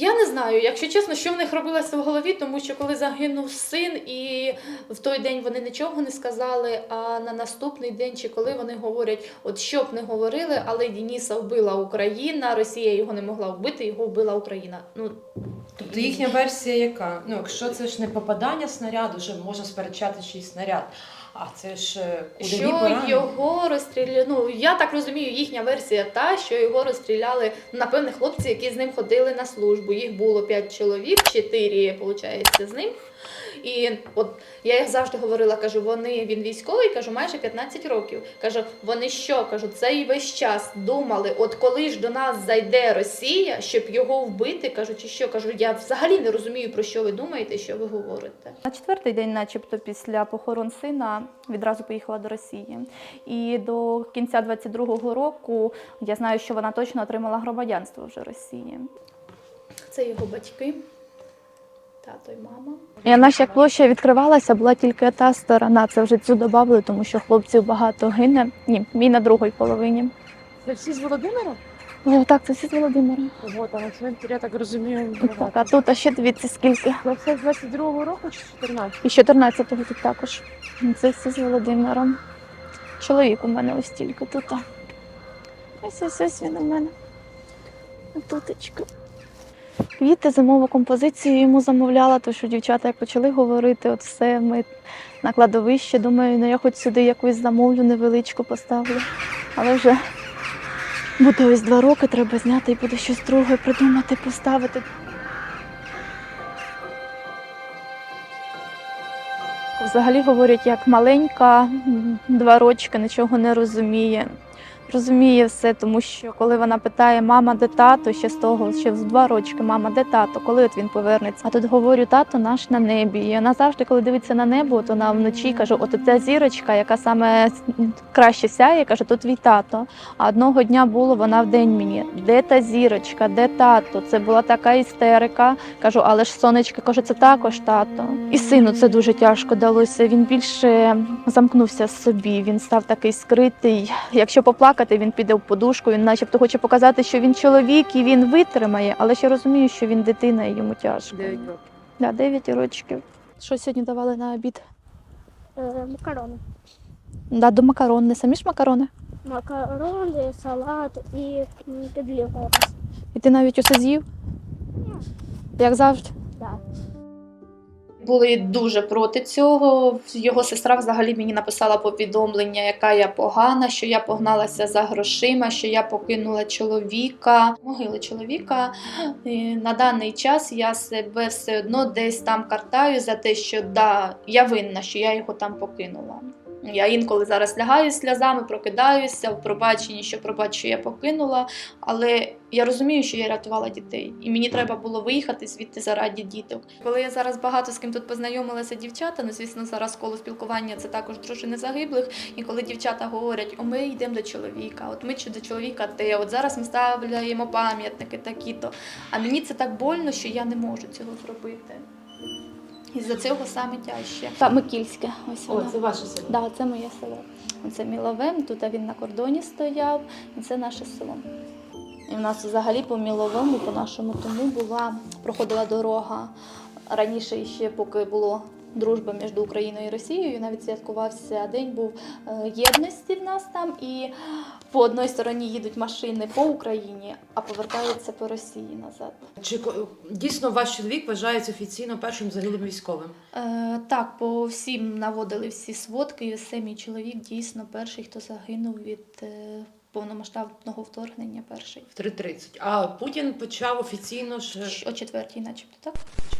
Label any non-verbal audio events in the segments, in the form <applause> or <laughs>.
Я не знаю, якщо чесно, що в них робилося в голові, тому що коли загинув син, і в той день вони нічого не сказали. А на наступний день, чи коли вони говорять, от що б не говорили, але Дініса вбила Україна, Росія його не могла вбити, його вбила Україна. Ну Тобто їхня версія яка? Ну, якщо це ж не попадання снаряду, вже можна сперечати, чи й снаряд. А це ж е, кульові що поранення. його розстріляли. Ну я так розумію, їхня версія та, що його розстріляли напевне хлопці, які з ним ходили на службу. Їх було п'ять чоловік, чотири, виходить, з ним. І от я їх завжди говорила, кажу, вони він військовий, кажу, майже 15 років. Кажу, вони що? Кажу, цей весь час думали, от коли ж до нас зайде Росія, щоб його вбити, кажу, чи що? Кажу, я взагалі не розумію, про що ви думаєте, що ви говорите. На четвертий день, начебто, після похорон сина, відразу поїхала до Росії. І до кінця 22-го року я знаю, що вона точно отримала громадянство вже Росії. Це його батьки, тато і мама. І наша площа відкривалася, була тільки та сторона. Це вже цю додали, тому що хлопців багато гине. Ні, мій на другій половині. Це всі з Володимира? О, так, це всі з Володимира. Ого, там на я так розумію, Так, а тут а ще дивіться скільки. Це все з 22-го року чи 14? І 14-го тут також. Це всі з Володимиром. Чоловік у мене ось тільки тут. Ось ось ось він у мене. Тутечка. Квіти, зимову композицію йому замовляла, тому що дівчата як почали говорити, от все, ми на кладовище. Думаю, ну я хоч сюди якусь замовлю невеличку поставлю. Але вже буде ось два роки, треба зняти і буде щось друге придумати, поставити. Взагалі говорять, як маленька, два рочки, нічого не розуміє. Розуміє все, тому що коли вона питає, мама, де тато, ще з того, ще з два рочки, мама, де тато, коли от він повернеться. А тут говорю, тато наш на небі. І вона завжди, коли дивиться на небо, то вона вночі каже, от ця зірочка, яка саме краще сяє, каже, тут твій тато. А одного дня було вона в день мені. Де та зірочка, де тато? Це була така істерика. Кажу, але ж сонечко каже, це також тато. І сину це дуже тяжко далося. Він більше замкнувся собі. Він став такий скритий. Якщо поплакати, він піде в подушку. Він, начебто, хоче показати, що він чоловік і він витримає, але ще розумію, що він дитина і йому тяжко. 9 років. Да, 9 років. Що сьогодні давали на обід? Е, Макарони. Да, до макарон. Не самі ж макарони. Макарони, салат і м, підлів. І ти навіть усе з'їв? Як завжди. Да. Були дуже проти цього. Його сестра взагалі мені написала повідомлення, яка я погана, що я погналася за грошима, що я покинула чоловіка, могили чоловіка. І на даний час я себе все одно десь там картаю за те, що да, я винна, що я його там покинула. Я інколи зараз лягаю сльозами, прокидаюся в пробаченні, що пробач, що я покинула, але я розумію, що я рятувала дітей, і мені треба було виїхати звідти заради діток. Коли я зараз багато з ким тут познайомилася дівчата, ну звісно, зараз коло спілкування це також дружини загиблих. І коли дівчата говорять, о, ми йдемо до чоловіка, от ми чи до чоловіка те, от зараз ми ставляємо пам'ятники такі-то. А мені це так больно, що я не можу цього зробити. І за цього саме тяжче. Та Микільське, ось О, це ваше село. Да, це моє село. Це Міловим, тут він на кордоні стояв, і це наше село. І в нас взагалі по Міловому, по нашому тому була, проходила дорога. Раніше ще, поки було дружба між Україною і Росією, навіть святкувався день був е, єдності в нас там. І по одній стороні їдуть машини по Україні, а повертаються по Росії назад. Чи дійсно ваш чоловік вважається офіційно першим загиблим військовим? Е, так, по всім наводили всі сводки, і все мій чоловік дійсно перший, хто загинув від е, повномасштабного вторгнення, перший. В 3.30. А Путін почав офіційно ж. О четвертій, начебто, так?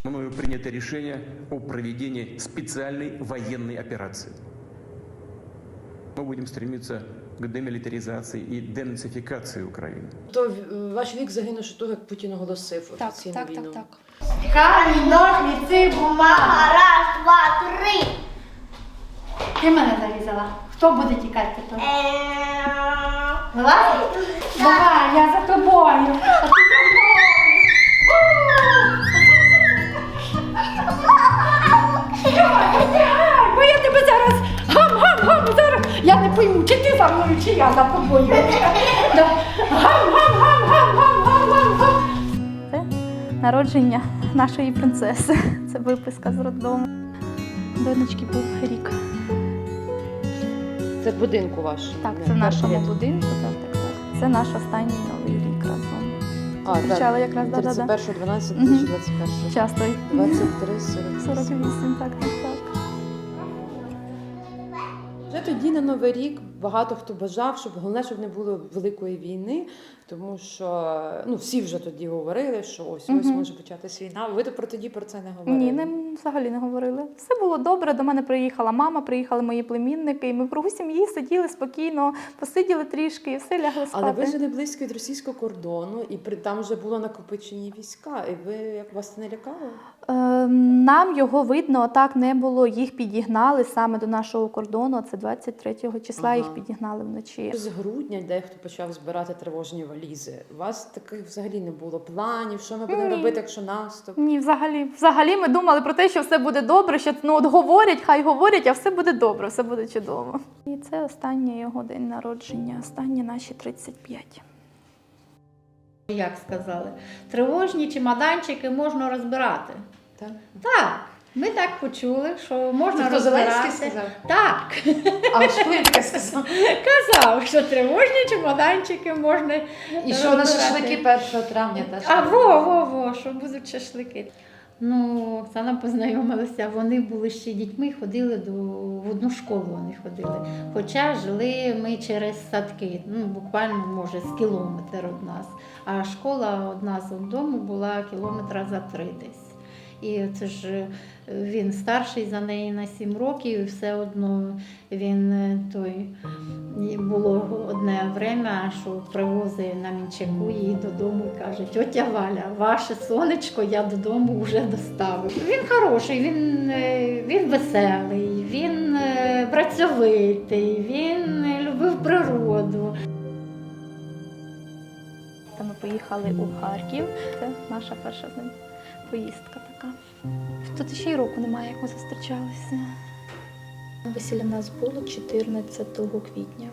Мною принято решение о проведении специальной военной операции. Мы будем стремиться к демилитаризации и денацификации Украины. То е, ваш вік загинув ще того, як Путін оголосив Так, офіційну так, війну. так, так. Камінь, ножниці, бумага, раз, два, три. Ти мене зарізала. Хто буде тікати? Е, Вилазить? Давай, я за тобою. Бо я тебе зараз гам-гам-гам, зараз. Я не пойму, чи ти за мною, чи я за тобою. Це народження нашої принцеси. Це виписка з роддому. Донечки був рік. Це в будинку ваш? Так, це в нашому портрет. будинку. Так, так, так. Це наш останній новий рік разом. А, Зустрічали якраз, да, да, да. 31 12 Мгм. 2021 Часто 23 48. 48, так, так, так. Вже тоді на Новий рік багато хто бажав, щоб головне, щоб не було великої війни, тому що ну всі вже тоді говорили, що ось ось може початись війна. Ви то про тоді про це не говорили. Ні, не, взагалі не говорили. Все було добре. До мене приїхала мама, приїхали мої племінники, і ми в кругу сім'ї сиділи спокійно, посиділи трішки і все лягли спати. Але ви жили близько від російського кордону, і при там вже було накопичені війська. І ви як вас не лякало? Е, Нам його видно, так не було. Їх підігнали саме до нашого кордону. Це 23 числа. Ага. Їх підігнали вночі. З грудня дехто почав збирати тривожні валізи. У вас таких взагалі не було планів, що ми будемо Ні. робити, якщо наступ. Ні, взагалі, взагалі ми думали про те, що все буде добре. Що ну от говорять, хай говорять, а все буде добре, все буде чудово. І це останній його день народження, останні наші 35. Як сказали, тривожні чемоданчики можна розбирати. Так? Так, ми так почули, що можна Тобто розбирати. Зеленський сказав? Так, А що він таке сказав? казав, що тривожні чемоданчики можна. І що на розбирати. шашлики 1 травня та А во, во, во, що будуть шашлики. Ну, Оксана познайомилася, вони були ще дітьми, ходили до, в одну школу вони ходили. Хоча жили ми через садки, ну, буквально, може, з кілометр від нас. А школа одна з дому була кілометра за три десь. І це ж е, він старший за неї на сім років, і все одно він е, той було одне время, що привозить на мінчаку її додому і каже, тьотя Валя, ваше сонечко я додому вже доставив. Він хороший, він, е, він веселий, він працьовитий, він любив природу. Та ми поїхали у Харків. Це наша перша з поїздка така. Тут ще й року немає, як ми зустрічалися. Весілля в нас було 14 квітня.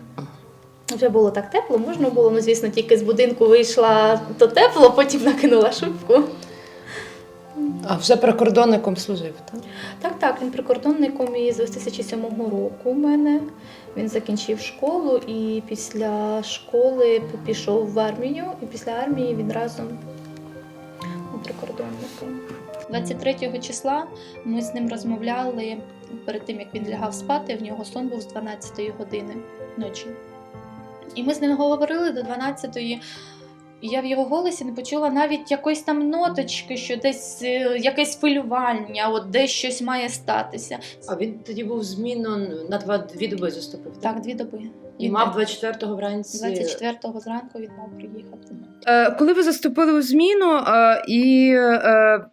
Вже було так тепло, можна було, ну звісно, тільки з будинку вийшла то тепло, потім накинула шубку. А вже прикордонником служив, так? Так, так, він прикордонником із 2007 року у мене. Він закінчив школу і після школи пішов в армію, і після армії відразу у прикордонником. 23 числа ми з ним розмовляли перед тим, як він лягав спати. В нього сон був з 12 години ночі. І ми з ним говорили до 12-ї. І я в його голосі не почула навіть якоїсь там ноточки, що десь е, якесь хвилювання, от десь щось має статися. А він тоді був змінно на два дві доби заступив. Так, дві доби. І мав 24-го вранці. 24-го зранку він мав приїхати. Е, Коли ви заступили у зміну е, і е,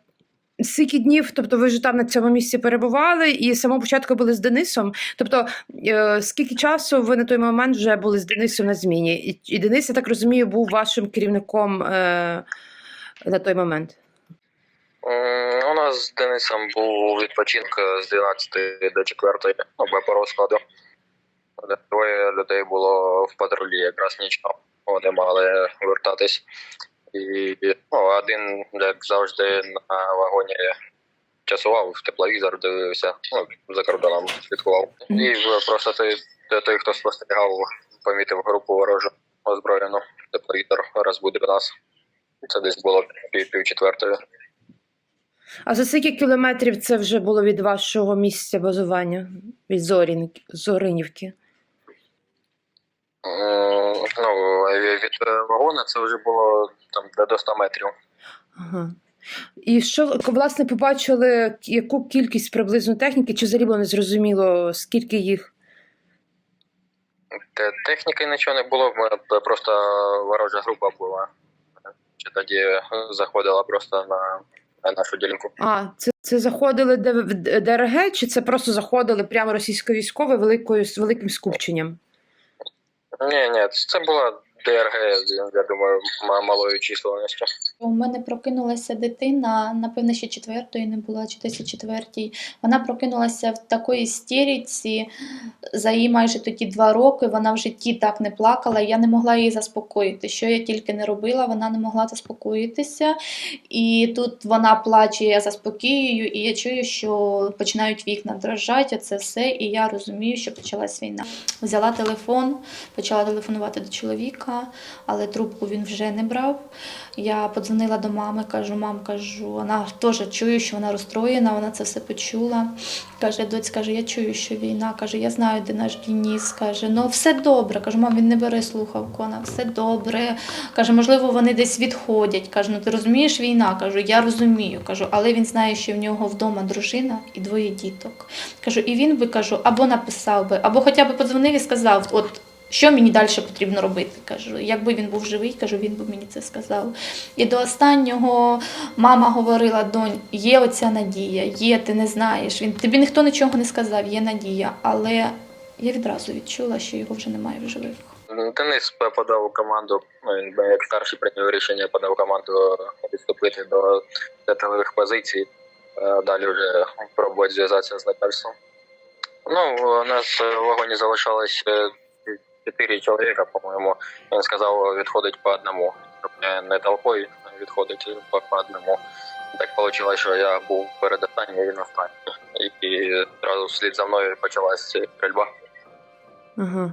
скільки днів, тобто ви ж там на цьому місці перебували, і з самого початку були з Денисом. Тобто, е, скільки часу ви на той момент вже були з Денисом на зміні? І, і Денис, я так розумію, був вашим керівником е, на той момент. М, У нас з Денисом був відпочинок з 12 до 4 ну, по розкладу. Двоє людей було в патрулі якраз нічого. Вони мали вертатись. І ну, один, як завжди, на вагоні часував тепловізор, дивився, ну, за кордоном слідкував. І просто той, той, хто спостерігав, помітив групу ворожу озброєну. Тепловізор розбудив нас. Це десь було пів, пів. А за скільки кілометрів це вже було від вашого місця базування? Від Зорін, Зоринівки? Ну, від е, вагона це вже було там до 100 метрів. Ага. І що власне побачили, яку кількість приблизно техніки, чи взагалі було не зрозуміло, скільки їх? Те- Техніки нічого не було, просто ворожа група була. Чи тоді заходила просто на, на нашу ділянку. А, це, це заходили в ДРГ, чи це просто заходили прямо російсько-військове великою з великим скупченням? Ні, ні, це була ДРГ, я думаю, ма- малою численністю. У мене прокинулася дитина, напевно, ще четвертої не була, чи десь четвертій. Вона прокинулася в такої істериці, за її майже тоді два роки. Вона в житті так не плакала, я не могла її заспокоїти. Що я тільки не робила, вона не могла заспокоїтися. І тут вона плаче, я заспокоюю, і я чую, що починають вікна дрожати, це все, і я розумію, що почалась війна. Взяла телефон, почала телефонувати до чоловіка, але трубку він вже не брав. Я подзвонила до мами, кажу, мам, кажу, вона теж чую, що вона розстроєна, вона це все почула. Каже, доць, каже, я чую, що війна. Каже, я знаю, де наш Дініс. Каже, ну все добре. Кажу, мам, він не бере слухавку, вона все добре. Каже, можливо, вони десь відходять. Каже, ну ти розумієш війна? Кажу, я розумію. Кажу, але він знає, що в нього вдома дружина і двоє діток. Кажу, і він би кажу, або написав би, або хоча б подзвонив і сказав, от. Що мені далі потрібно робити? Кажу, якби він був живий, кажу, він би мені це сказав. І до останнього мама говорила: донь, є оця надія, є, ти не знаєш. Він тобі ніхто нічого не сказав, є надія. Але я відразу відчула, що його вже немає в живих. Денис п- подав команду, ну, він як старший прийняв рішення, подав команду відступити до деталевих позицій. Е, Далі вже пробувати зв'язатися з начальством. Ну, у нас е, в вагоні залишалось чотири чоловіка, по-моєму. Він сказав, відходить по одному. Не- толпою, відходить по, по одному. Так вийшло, що я був перед останнім, він останній. І, одразу вслід за мною почалась стрільба. Ага.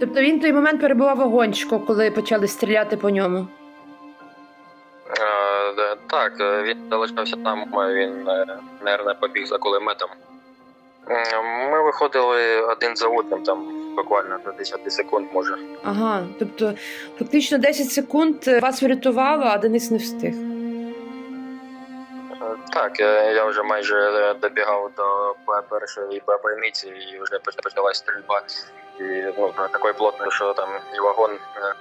Тобто він в той момент перебував вагончику, коли почали стріляти по ньому. Е, Так, е, він залишався там, е, він, е, наверное, побіг за кулеметом. Ми виходили один за одним, там буквально до 10 секунд, може. Ага. Тобто, фактично 10 секунд е, вас врятувало, а Денис не встиг. Е, Так, я вже майже е, добігав до першої бойниці і вже поч- почалась стрільба. І ну, такої плотної, що там і вагон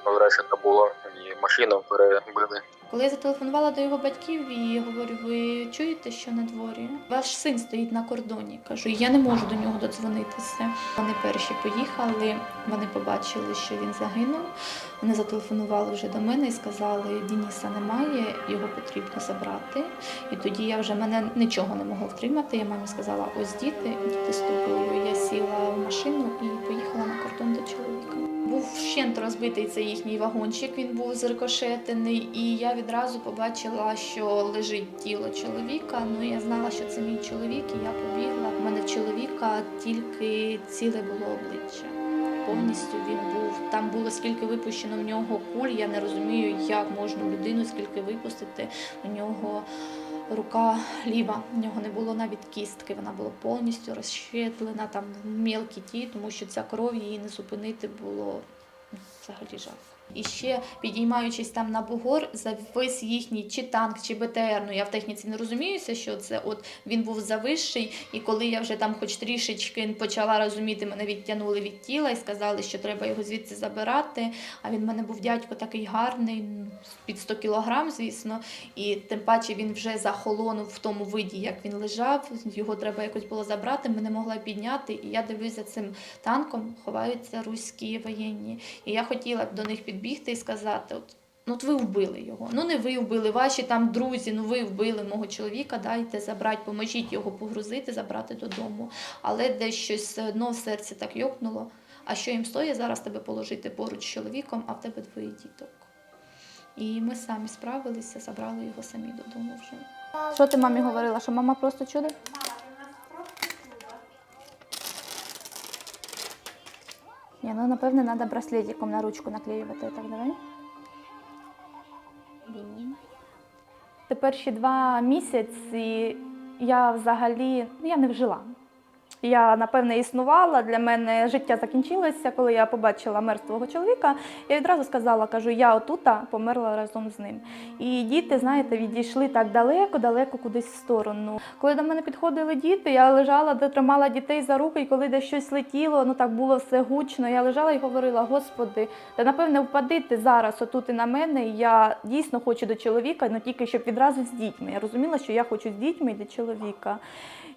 врешті було, і машину перебили. Коли я зателефонувала до його батьків і говорю, ви чуєте, що на дворі? Ваш син стоїть на кордоні. Кажу, я не можу до нього додзвонитися. Вони перші поїхали, вони побачили, що він загинув. Вони зателефонували вже до мене і сказали, Дініса немає, його потрібно забрати. І тоді я вже мене нічого не могла втримати. Я мамі сказала, ось діти, діти з тобою. Я сіла в машину і поїхала на кордон до чоловіка. Вщент розбитий цей їхній вагончик, він був зрикошетений, і я відразу побачила, що лежить тіло чоловіка. Ну я знала, що це мій чоловік, і я побігла. У мене чоловіка тільки ціле було обличчя. Повністю він був. Там було скільки випущено в нього куль. Я не розумію, як можна людину скільки випустити. У нього рука ліва, в нього не було навіть кістки, вона була повністю розщеплена, там мілкі ті, тому що ця кров її не зупинити було взагалі жах. І ще підіймаючись там на бугор, за весь їхній чи танк, чи БТР, ну я в техніці не розуміюся, що це от він був завищий, і коли я вже там хоч трішечки почала розуміти, мене відтягнули від тіла і сказали, що треба його звідси забирати. А він в мене був дядько такий гарний, ну, під 100 кілограм, звісно. І тим паче він вже захолонув в тому виді, як він лежав. Його треба якось було забрати. Ми не могла підняти. І я дивлюсь за цим танком, ховаються руські воєнні. І я хотіла до них підбігти і сказати: от. Ну, от ви вбили його. Ну не ви вбили, ваші там друзі, ну ви вбили мого чоловіка, дайте забрати, поможіть його погрузити, забрати додому. Але десь щось одно в серці так йокнуло. А що їм стоїть зараз тебе положити поруч з чоловіком, а в тебе двоє діток. І ми самі справилися, забрали його самі додому вже. Що ти мамі говорила? Що мама просто чудо? Ну напевне треба браслетиком на ручку наклеювати. Так, давай. Тепер ще два місяці я взагалі ну, я не вжила. Я напевне існувала. Для мене життя закінчилося, коли я побачила мертвого чоловіка. Я відразу сказала, кажу, я отута померла разом з ним. І діти, знаєте, відійшли так далеко, далеко кудись в сторону. Коли до мене підходили діти, я лежала, де тримала дітей за руки, і коли десь щось летіло, ну так було все гучно. Я лежала і говорила: Господи, та напевне впади ти зараз отут і на мене. І я дійсно хочу до чоловіка, але тільки щоб відразу з дітьми. Я розуміла, що я хочу з дітьми і до чоловіка.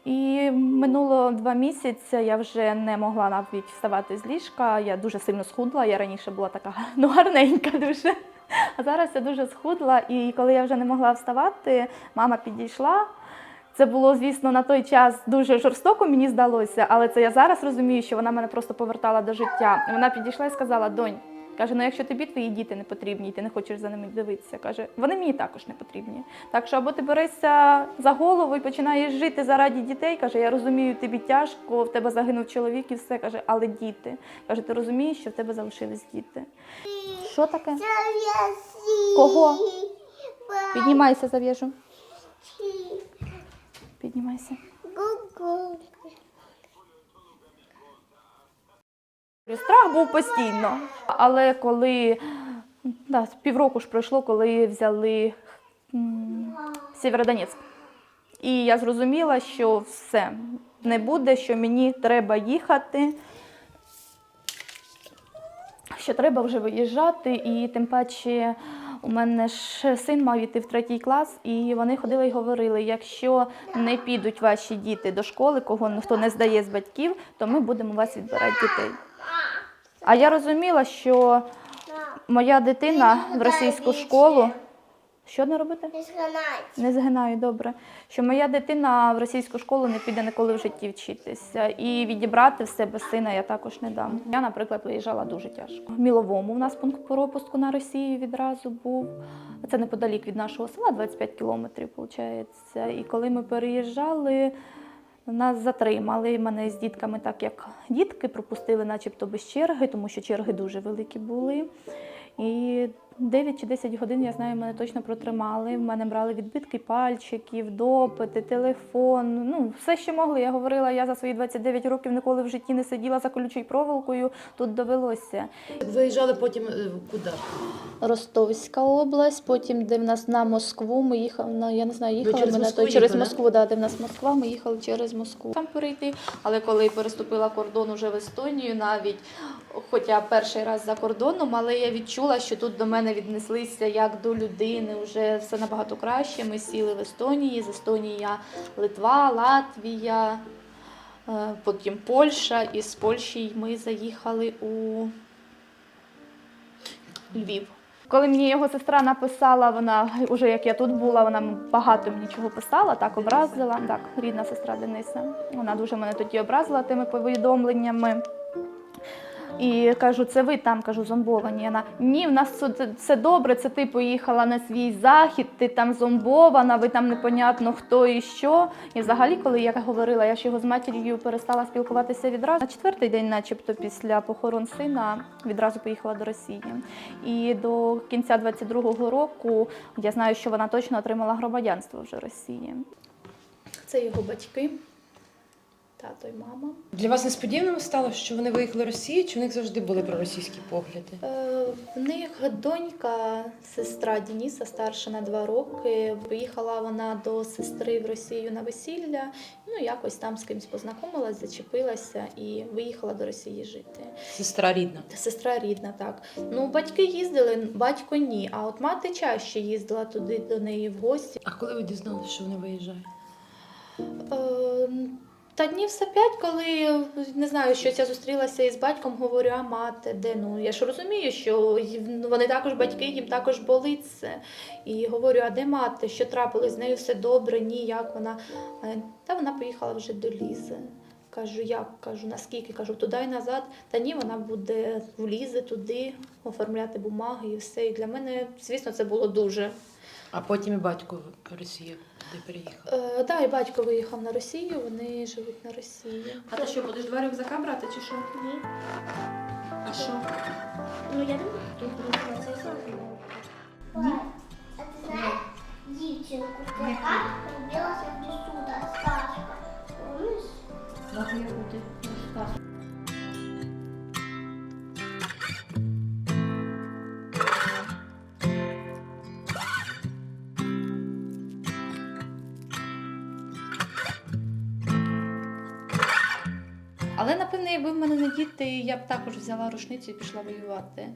І минуло два місяця я вже не могла навіть вставати з ліжка. Я дуже сильно схудла. Я раніше була така <laughs> ну, гарненька дуже. А зараз я дуже схудла. І коли я вже не могла вставати, мама підійшла. Це було, звісно, на той час дуже жорстоко, мені здалося, але це я зараз розумію, що вона мене просто повертала до життя. І вона підійшла і сказала: Донь, каже, ну якщо тобі твої діти не потрібні, і ти не хочеш за ними дивитися, каже, вони мені також не потрібні. Так що або ти берешся за голову і починаєш жити заради дітей. каже, я розумію, тобі тяжко, в тебе загинув чоловік і все каже, але діти. Каже, ти розумієш, що в тебе залишились діти. Що таке? Кого? Піднімайся, зав'яжу. Піднімайся. Страх був постійно. Але коли да, півроку ж пройшло, коли взяли Сєвєродонецьк. І я зрозуміла, що все не буде, що мені треба їхати, що треба вже виїжджати, і тим паче у мене ж син мав йти в третій клас, і вони ходили і говорили: якщо не підуть ваші діти до школи, кого хто не здає з батьків, то ми будемо вас відбирати дітей. А я розуміла, що моя дитина в російську школу. Що не робити? Не згинаю, добре. Що моя дитина в російську школу не піде ніколи в житті вчитися. І відібрати в себе сина я також не дам. Я, наприклад, виїжджала дуже тяжко. В Міловому у нас пункт пропуску на Росію відразу був. Це неподалік від нашого села, 25 кілометрів, виходить. І коли ми переїжджали, нас затримали. Мене з дітками, так як дітки, пропустили, начебто без черги, тому що черги дуже великі були. І 9 чи 10 годин, я знаю, мене точно протримали. В мене брали відбитки пальчиків, допити, телефон. Ну, все, що могли. Я говорила, я за свої 29 років ніколи в житті не сиділа за колючою проволокою. Тут довелося. Виїжджали потім е, куди? Ростовська область, потім де в нас на Москву. Ми їхали на я не знаю, їхали через ми на Москву той через їхали, Москву, да, де в нас Москва. Ми їхали через Москву. Там перейти. Але коли переступила кордон уже в Естонію, навіть хоча перший раз за кордоном, але я відчула, що тут до мене віднеслися як до людини. Вже все набагато краще. Ми сіли в Естонії. З Естонія Литва, Латвія. е, Потім Польща, і з Польщі ми заїхали у Львів. Коли мені його сестра написала, вона уже як я тут була, вона багато мені чого писала, так образила. Так, рідна сестра Дениса. Вона дуже мене тоді образила тими повідомленнями. І кажу, це ви там кажу, зомбовані. Вона ні, в нас все добре. Це ти поїхала на свій захід, ти там зомбована, ви там непонятно хто і що. І взагалі, коли я говорила, я ж його з матір'ю перестала спілкуватися відразу. На четвертий день, начебто, після похорон сина, відразу поїхала до Росії. І до кінця 22-го року я знаю, що вона точно отримала громадянство вже Росії. Це його батьки, тато і мама. Для вас несподіваним стало, що вони виїхали в Росію, чи в них завжди були проросійські погляди? Е, В них донька, сестра Дениса, старша на два роки. Поїхала вона до сестри в Росію на весілля. Ну, якось там з кимось познайомилась, зачепилася і виїхала до Росії жити. Сестра рідна. Сестра рідна, так. Ну, батьки їздили, батько ні. А от мати чаще їздила туди до неї в гості. А коли ви дізналися, що вони виїжджають? Е, Та днів все п'ять, коли не знаю, щось я зустрілася із батьком, говорю, а мати, де ну я ж розумію, що ну, вони також батьки, їм також болить це. І говорю, а де мати? Що трапилось? З нею все добре, ні, як вона. Та вона поїхала вже до Лізи. Кажу, як? Кажу, наскільки? Кажу, туди і назад. Та ні, вона буде в Лізи туди, оформляти бумаги і все. І для мене, звісно, це було дуже. А потім і батько в Росію туди переїхав. Е, да, і батько виїхав на Росію, вони живуть на Росії. А ти що, будеш два рюкзака брати чи що? Ні. А що? Ну я не буду це зробити. Ні. А ти знаєш дівчинку, яка робилася до суда, Сашка. Помниш? Але напевне, якби в мене не діти, я б також взяла рушницю і пішла воювати.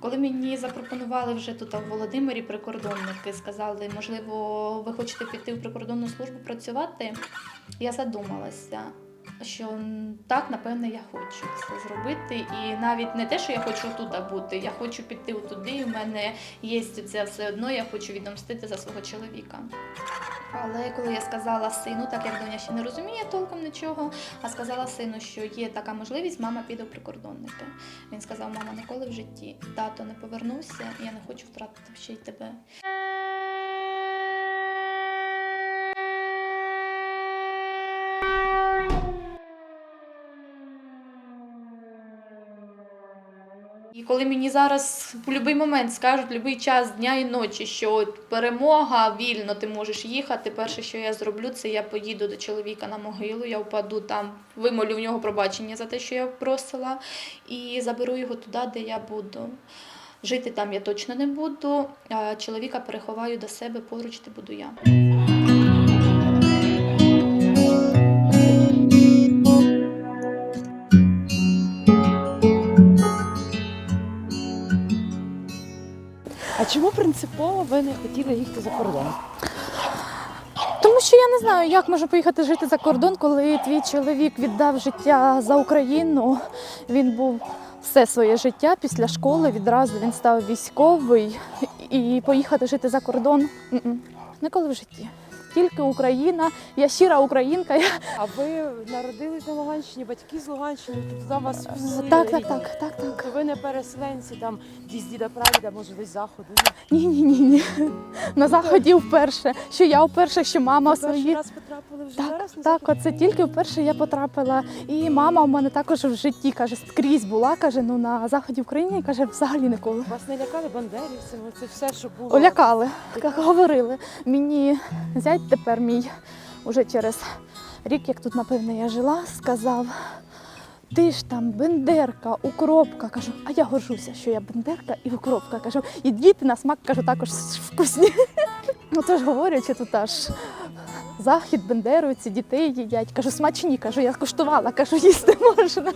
Коли мені запропонували вже тут в Володимирі прикордонники, сказали, можливо, ви хочете піти в прикордонну службу працювати, я задумалася. Що так, напевне, я хочу це зробити. І навіть не те, що я хочу тут бути, я хочу піти туди. У мене є це все одно, я хочу відомстити за свого чоловіка. Але коли я сказала сину, так як доня ще не розуміє толком нічого, а сказала сину, що є така можливість, мама піде в прикордонники. Він сказав: мама, ніколи в житті тато не повернувся, я не хочу втратити ще й тебе. Коли мені зараз в будь-який момент скажуть, будь-який час дня і ночі, що от перемога, вільно ти можеш їхати. Перше, що я зроблю, це я поїду до чоловіка на могилу, я впаду там, вимолю в нього пробачення за те, що я просила, і заберу його туди, де я буду. Жити там я точно не буду, а чоловіка переховаю до себе, поруч де буду я. А чому принципово ви не хотіли їхати за кордон? Тому що я не знаю, як можна поїхати жити за кордон, коли твій чоловік віддав життя за Україну. Він був все своє життя після школи. Відразу він став військовий і поїхати жити за кордон м-м, ніколи в житті. Тільки Україна, я щира українка. А ви народились на Луганщині, батьки з Луганщини, тут за вас всі Так, так, так, так, так. Тобто ви не переселенці, там десь діда прадіда, може десь заходу. Ні, ні, ні, ні. На заході вперше. Що я вперше, що мама Ви перший свої. раз потрапили вже Так, зараз так, оце тільки вперше я потрапила. І мама у мене також в житті каже, скрізь була, каже, ну на заході України каже, взагалі ніколи. Вас не лякали бандерівцями, це все, що було. Олякали, як <laughs> говорили. Мені зять тепер мій уже через рік, як тут, напевне, я жила, сказав. Ти ж там бендерка, укропка. Кажу, а я горжуся, що я бендерка і укропка. Кажу, і діти на смак кажу, також вкусні. Ну то ж говорячи, тут аж захід, бендеруються, дітей їдять. Кажу, смачні, кажу, я куштувала, кажу, їсти можна.